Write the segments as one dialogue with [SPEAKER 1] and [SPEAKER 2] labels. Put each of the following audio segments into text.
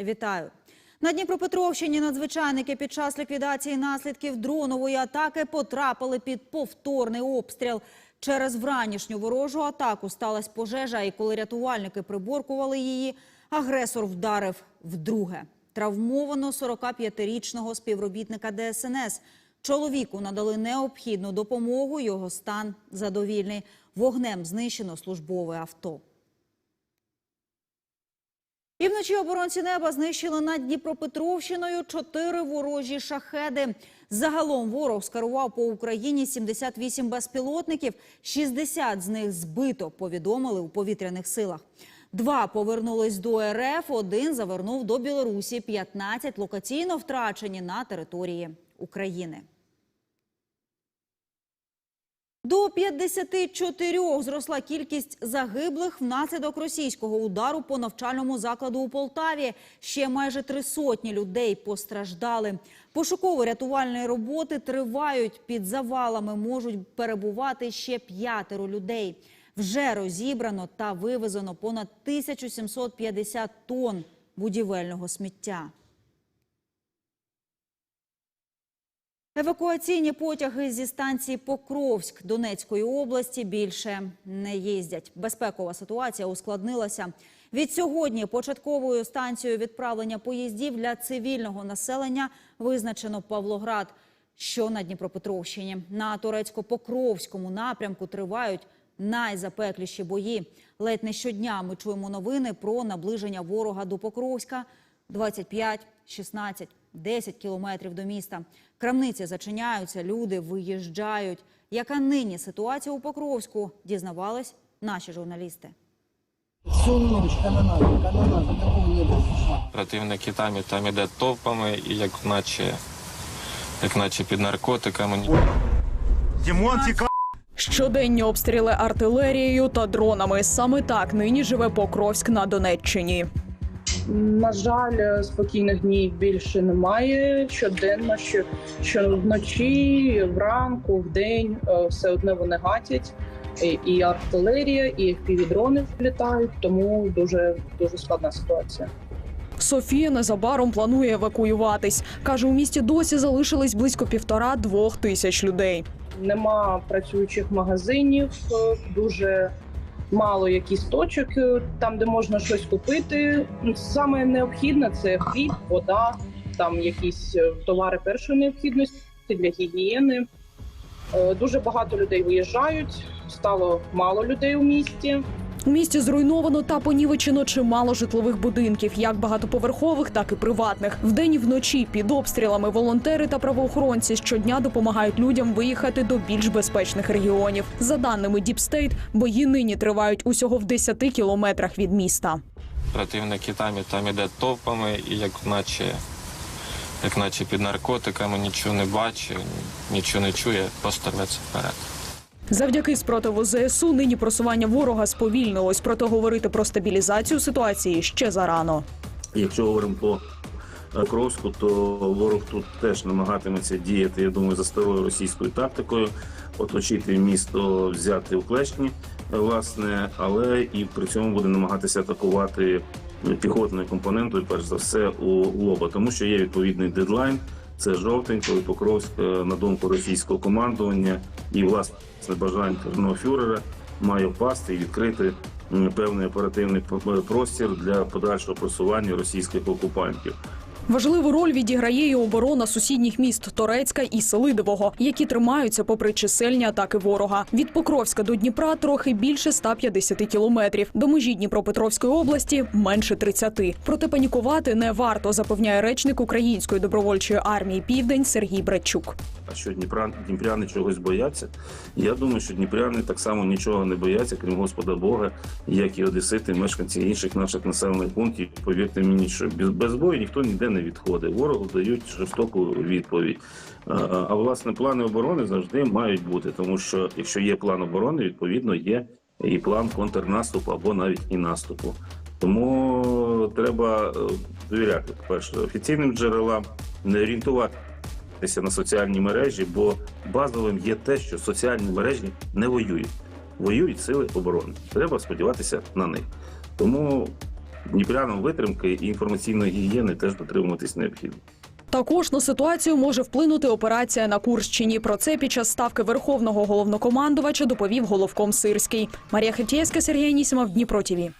[SPEAKER 1] Вітаю. На Дніпропетровщині надзвичайники під час ліквідації наслідків дронової атаки потрапили під повторний обстріл. Через вранішню ворожу атаку сталася пожежа, і коли рятувальники приборкували її, агресор вдарив вдруге. Травмовано 45-річного співробітника ДСНС. Чоловіку надали необхідну допомогу, його стан задовільний. Вогнем знищено службове авто. І вночі оборонці неба знищили над Дніпропетровщиною чотири ворожі шахеди. Загалом ворог скерував по Україні 78 безпілотників, 60 з них збито, повідомили у повітряних силах. Два повернулись до РФ, один завернув до Білорусі, 15 локаційно втрачені на території України. До 54 зросла кількість загиблих внаслідок російського удару по навчальному закладу у Полтаві. Ще майже три сотні людей постраждали. Пошуково-рятувальні роботи тривають. Під завалами можуть перебувати ще п'ятеро людей. Вже розібрано та вивезено понад 1750 тонн будівельного сміття. Евакуаційні потяги зі станції Покровськ Донецької області більше не їздять. Безпекова ситуація ускладнилася. Від сьогодні початковою станцією відправлення поїздів для цивільного населення визначено Павлоград, що на Дніпропетровщині. На турецько-покровському напрямку тривають найзапекліші бої. Ледь не щодня ми чуємо новини про наближення ворога до Покровська. 25, 16, 10 кілометрів до міста. Крамниці зачиняються, люди виїжджають. Яка нині ситуація у Покровську, дізнавались наші журналісти.
[SPEAKER 2] Противники там і там іде товпами, і як наче, як наче під наркотиками.
[SPEAKER 3] Дімон!
[SPEAKER 4] Щоденні обстріли артилерією та дронами. Саме так нині живе Покровськ на Донеччині.
[SPEAKER 5] На жаль, спокійних днів більше немає. Щоденно, що, що вночі, вранку, вдень е, все одне вони гатять. І, артилерія, і півдрони літають, тому дуже дуже складна ситуація.
[SPEAKER 4] Софія незабаром планує евакуюватись. каже, у місті досі залишились близько півтора-двох тисяч людей.
[SPEAKER 5] Нема працюючих магазинів, е, дуже мало якісь точок е, там, де можна щось купити. Саме необхідне це хліб, вода, там якісь е, товари першої необхідності для гігієни. Е, Дуже багато людей виїжджають, стало мало людей у місті.
[SPEAKER 4] У місті зруйновано та понівечено чимало житлових будинків, як багатоповерхових, так і приватних. Вдень і вночі під обстрілами волонтери та правоохоронці щодня допомагають людям виїхати до більш безпечних регіонів. За даними Діпстейт, бої нині тривають усього в 10 кілометрах від міста.
[SPEAKER 2] Противники там і там іде товпами, і як наче, як наче під наркотиками, нічого не бачить, нічого не чує, просто рветься вперед.
[SPEAKER 4] Завдяки спротиву ЗСУ нині просування ворога сповільнилось. Проте говорити про стабілізацію ситуації ще зарано.
[SPEAKER 6] Якщо говоримо по е, Кровську, то ворог тут теж намагатиметься діяти, я думаю, за старою російською тактикою, оточити місто, взяти у клешні, е, власне, але і при цьому буде намагатися атакувати піхотною компонентою, перш за все, у лоба, тому що є відповідний дедлайн. Це жовтень, коли Покровськ, е, на думку російського командування і власне бажання терного фюрера має впасти і відкрити певний оперативний простір для подальшого просування російських окупантів.
[SPEAKER 4] Важливу роль відіграє і оборона сусідніх міст Торецька і Селидового, які тримаються попри чисельні атаки ворога. Від Покровська до Дніпра трохи більше 150 кілометрів. До межі Дніпропетровської області менше 30. Проте панікувати не варто, запевняє речник Української добровольчої армії Південь Сергій Братчук.
[SPEAKER 6] А що дніпряни чогось бояться? Я думаю, що дніпряни так само нічого не бояться, крім Господа Бога, як і одесити, мешканці інших наших населених пунктів. Повірте мені, що без, бою ніхто ніде не відходить. Ворогу дають жорстоку відповідь. А, а, власне плани оборони завжди мають бути, тому що якщо є план оборони, відповідно є і план контрнаступу або навіть і наступу. Тому треба е, довіряти по-перше, офіційним джерелам, не орієнтувати орієнтуватися на соціальні мережі, бо базовим є те, що соціальні мережі не воюють. Воюють сили оборони. Треба сподіватися на них. Тому Дніпрянам витримки і інформаційної гігієни теж дотримуватись необхідно.
[SPEAKER 4] Також на ситуацію може вплинути операція на Курщині. Про це під час ставки верховного головнокомандувача доповів головком Сирський. Марія Хетєвська, Сергій Анісімов, Дніпро ТІВІ.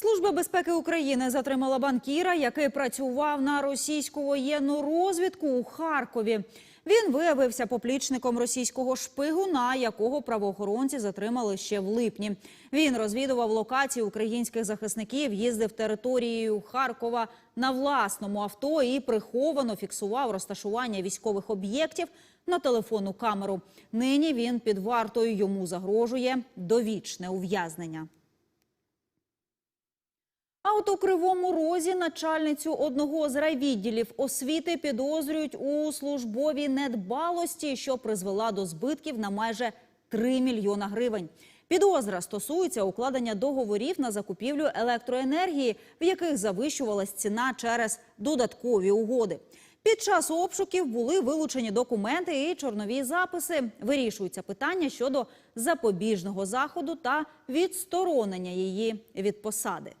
[SPEAKER 1] Служба безпеки України затримала банкіра, який працював на російську воєнну розвідку у Харкові. Він виявився поплічником російського шпигуна, якого правоохоронці затримали ще в липні. Він розвідував локації українських захисників, їздив територією Харкова на власному авто і приховано фіксував розташування військових об'єктів на телефонну камеру. Нині він під вартою йому загрожує довічне ув'язнення. А от у Кривому Розі начальницю одного з райвідділів освіти підозрюють у службовій недбалості, що призвела до збитків на майже 3 мільйона гривень. Підозра стосується укладення договорів на закупівлю електроенергії, в яких завищувалась ціна через додаткові угоди. Під час обшуків були вилучені документи і чорнові записи. Вирішуються питання щодо запобіжного заходу та відсторонення її від посади.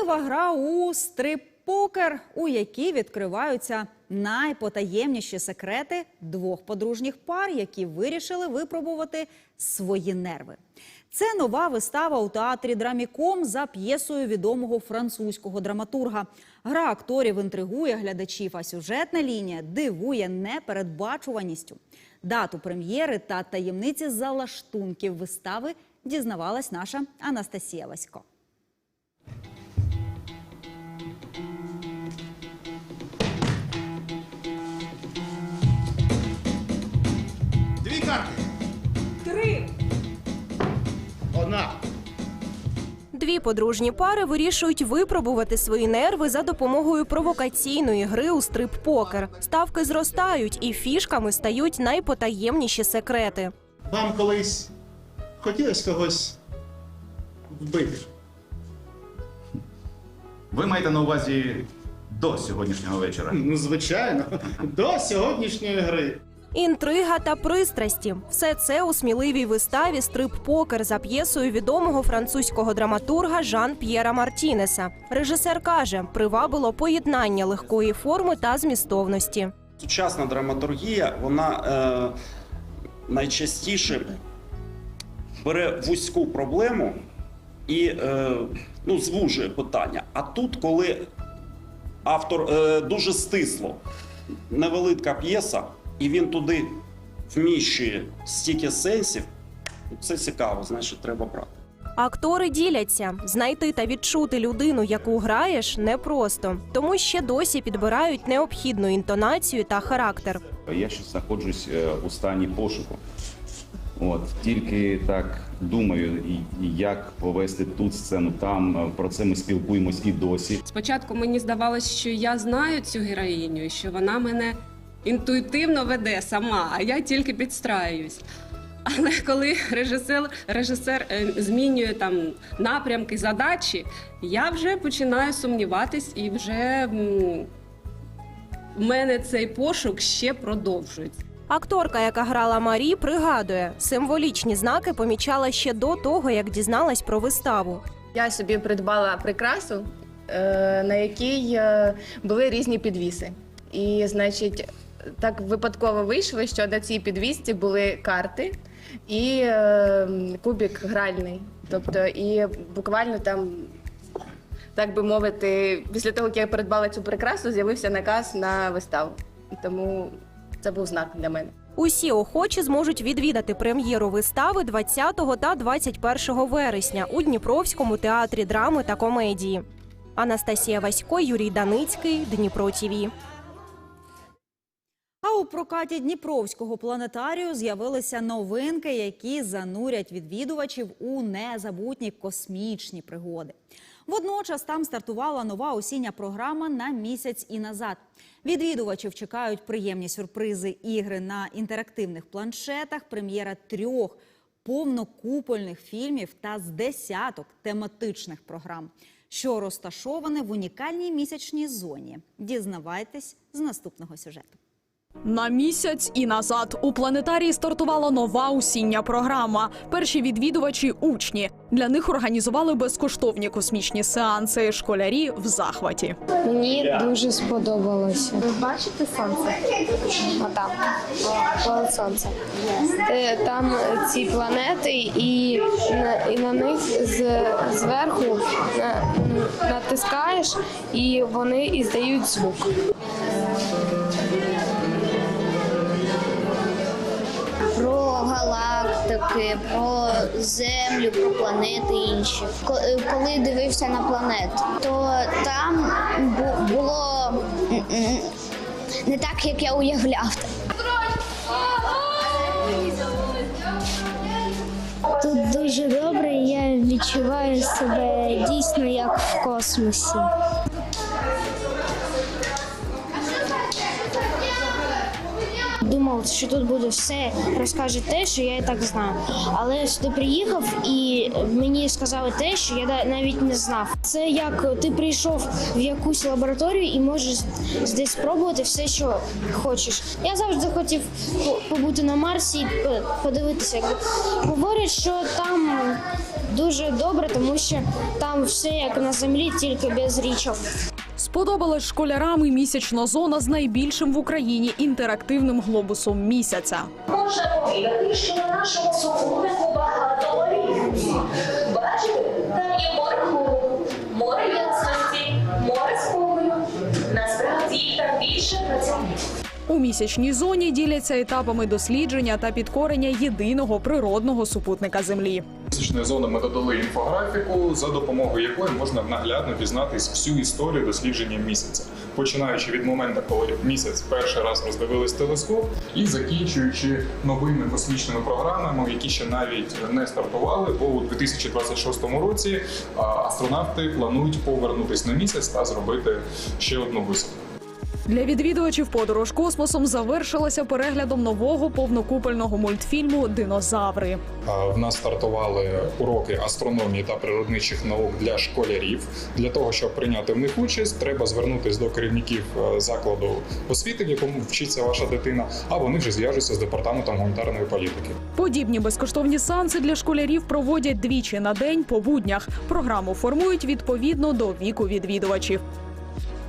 [SPEAKER 1] Смілива гра у стрип-покер, у якій відкриваються найпотаємніші секрети двох подружніх пар, які вирішили випробувати свої нерви. Це нова вистава у театрі Драміком за п'єсою відомого французького драматурга. Гра акторів інтригує глядачів, а сюжетна лінія дивує непередбачуваністю. Дату прем'єри та таємниці залаштунків вистави дізнавалась наша Анастасія Васько.
[SPEAKER 3] Дві
[SPEAKER 7] подружні пари вирішують випробувати свої нерви за допомогою провокаційної гри у стрип-покер. Ставки зростають, і фішками стають найпотаємніші секрети.
[SPEAKER 8] Вам колись хотілося когось вбити?
[SPEAKER 9] Ви маєте на увазі до сьогоднішнього вечора.
[SPEAKER 8] Ну, звичайно, до сьогоднішньої гри.
[SPEAKER 7] Інтрига та пристрасті все це у сміливій виставі стрип-покер за п'єсою відомого французького драматурга Жан П'єра Мартінеса. Режисер каже, привабило поєднання легкої форми та змістовності.
[SPEAKER 10] Сучасна драматургія, вона е, найчастіше бере вузьку проблему і е, ну, звужує питання. А тут, коли автор е, дуже стисло, невелика п'єса, і він туди вміщує стільки сенсів, це цікаво, значить, треба брати.
[SPEAKER 7] Актори діляться знайти та відчути людину, яку граєш, непросто, тому ще досі підбирають необхідну інтонацію та характер.
[SPEAKER 9] Я ще знаходжусь е, у стані пошуку. От тільки так думаю, як повести тут сцену там. Е, Про це ми спілкуємось і досі.
[SPEAKER 11] Спочатку мені здавалось, що я знаю цю героїню, і що вона мене інтуїтивно веде сама, а я тільки підстраююсь. Але коли режисер, режисер е, змінює там напрямки, задачі, я вже починаю сумніватись, і вже в мене цей пошук ще продовжується.
[SPEAKER 7] Акторка, яка грала Марі, пригадує, символічні знаки помічала ще до того, як дізналась про виставу.
[SPEAKER 12] Я собі придбала прикрасу, е, на якій е, були різні підвіси. І, значить, так випадково вийшло, що на цій підвісці були карти і е, кубік гральний. Тобто, і буквально там, так би мовити, після того, як я придбала цю прикрасу, з'явився наказ на виставу. Тому це був знак для мене.
[SPEAKER 7] Усі охочі зможуть відвідати прем'єру вистави 20 та 21 вересня у Дніпровському театрі драми та комедії. Анастасія Васько, Юрій Даницький, Дніпро ТІВІ.
[SPEAKER 1] А у прокаті Дніпровського планетарію з'явилися новинки, які занурять відвідувачів у незабутні космічні пригоди. Водночас там стартувала нова осіння програма на місяць і назад. Відвідувачів чекають приємні сюрпризи, ігри на інтерактивних планшетах, прем'єра трьох повнокупольних фільмів та з десяток тематичних програм, що розташовані в унікальній місячній зоні. Дізнавайтесь з наступного сюжету.
[SPEAKER 4] На місяць і назад у планетарії стартувала нова осіння програма. Перші відвідувачі учні. Для них організували безкоштовні космічні сеанси. Школярі в захваті.
[SPEAKER 13] Мені дуже сподобалося.
[SPEAKER 12] Ви бачите сонце?
[SPEAKER 13] Отам. Сонце. Е, Там ці планети, і на, і на них з, зверху натискаєш, і вони іздають звук.
[SPEAKER 14] Галактики, про землю, про планети інші. Ко- Коли дивився на планет, то там бу- було не так, як я уявляв. Тут дуже добре, я відчуваю себе дійсно як в космосі. Що тут буде все, розкаже те, що я і так знаю. Але сюди приїхав і мені сказали те, що я навіть не знав. Це як ти прийшов в якусь лабораторію і можеш десь спробувати все, що хочеш. Я завжди хотів по- побути на Марсі і подивитися. Говорять, що там дуже добре, тому що там все як на землі, тільки без річок.
[SPEAKER 4] Сподобалась школярам і місячна зона з найбільшим в Україні інтерактивним глобусом місяця.
[SPEAKER 15] Можна повідати, що на нашому супутнику багато
[SPEAKER 4] У місячній зоні діляться етапами дослідження та підкорення єдиного природного супутника Землі.
[SPEAKER 16] Місячної зони ми додали інфографіку, за допомогою якої можна наглядно дізнатись всю історію дослідження місяця, починаючи від моменту, коли місяць перший раз роздивились телескоп, і закінчуючи новими космічними програмами, які ще навіть не стартували, бо у 2026 році астронавти планують повернутись на місяць та зробити ще одну висадку.
[SPEAKER 4] Для відвідувачів подорож космосом завершилася переглядом нового повнокупольного мультфільму Динозаври.
[SPEAKER 16] В нас стартували уроки астрономії та природничих наук для школярів. Для того щоб прийняти в них участь, треба звернутися до керівників е, закладу освіти, в якому вчиться ваша дитина, а вони вже зв'яжуться з департаментом гуманітарної політики.
[SPEAKER 4] Подібні безкоштовні сеанси для школярів проводять двічі на день по буднях. Програму формують відповідно до віку відвідувачів.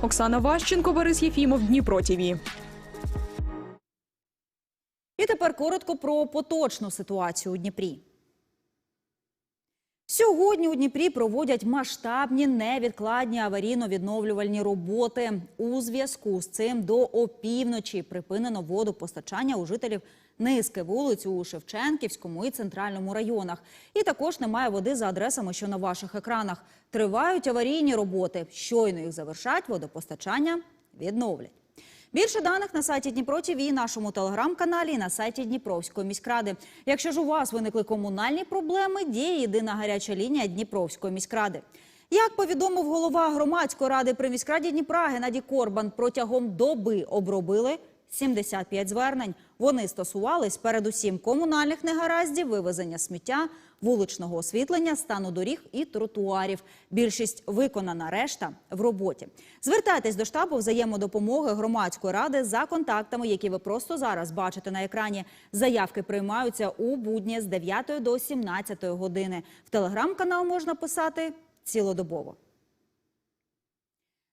[SPEAKER 4] Оксана Ващенко, Борис Єфімов, Дніпро ТІВІ.
[SPEAKER 1] І тепер коротко про поточну ситуацію у Дніпрі. Сьогодні у Дніпрі проводять масштабні невідкладні аварійно-відновлювальні роботи. У зв'язку з цим до опівночі припинено водопостачання у жителів низки вулиць у Шевченківському і центральному районах. І також немає води за адресами, що на ваших екранах. Тривають аварійні роботи. Щойно їх завершать, водопостачання відновлять. Більше даних на сайті Дніпро і нашому телеграм-каналі і на сайті Дніпровської міськради. Якщо ж у вас виникли комунальні проблеми, діє єдина гаряча лінія Дніпровської міськради. Як повідомив голова громадської ради при міськраді Дніпра Геннадій Корбан, протягом доби обробили 75 звернень. Вони стосувались передусім комунальних негараздів, вивезення сміття, вуличного освітлення, стану доріг і тротуарів. Більшість виконана, решта в роботі. Звертайтесь до штабу взаємодопомоги громадської ради за контактами, які ви просто зараз бачите на екрані. Заявки приймаються у будні з 9 до 17 години. В телеграм-канал можна писати цілодобово.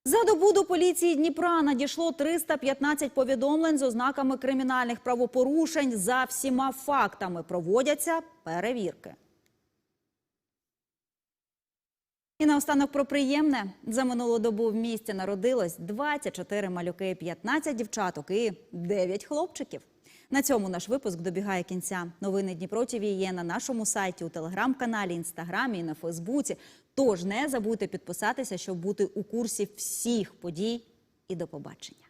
[SPEAKER 1] За добу до поліції Дніпра надійшло 315 повідомлень з ознаками кримінальних правопорушень. За всіма фактами проводяться перевірки. І наостанок про приємне. За минулу добу в місті народилось 24 малюки, 15 дівчаток і 9 хлопчиків. На цьому наш випуск добігає кінця. Новини Дніпро ТІВІ є на нашому сайті, у телеграм-каналі, інстаграмі і на Фейсбуці. Тож не забудьте підписатися, щоб бути у курсі всіх подій. І до побачення.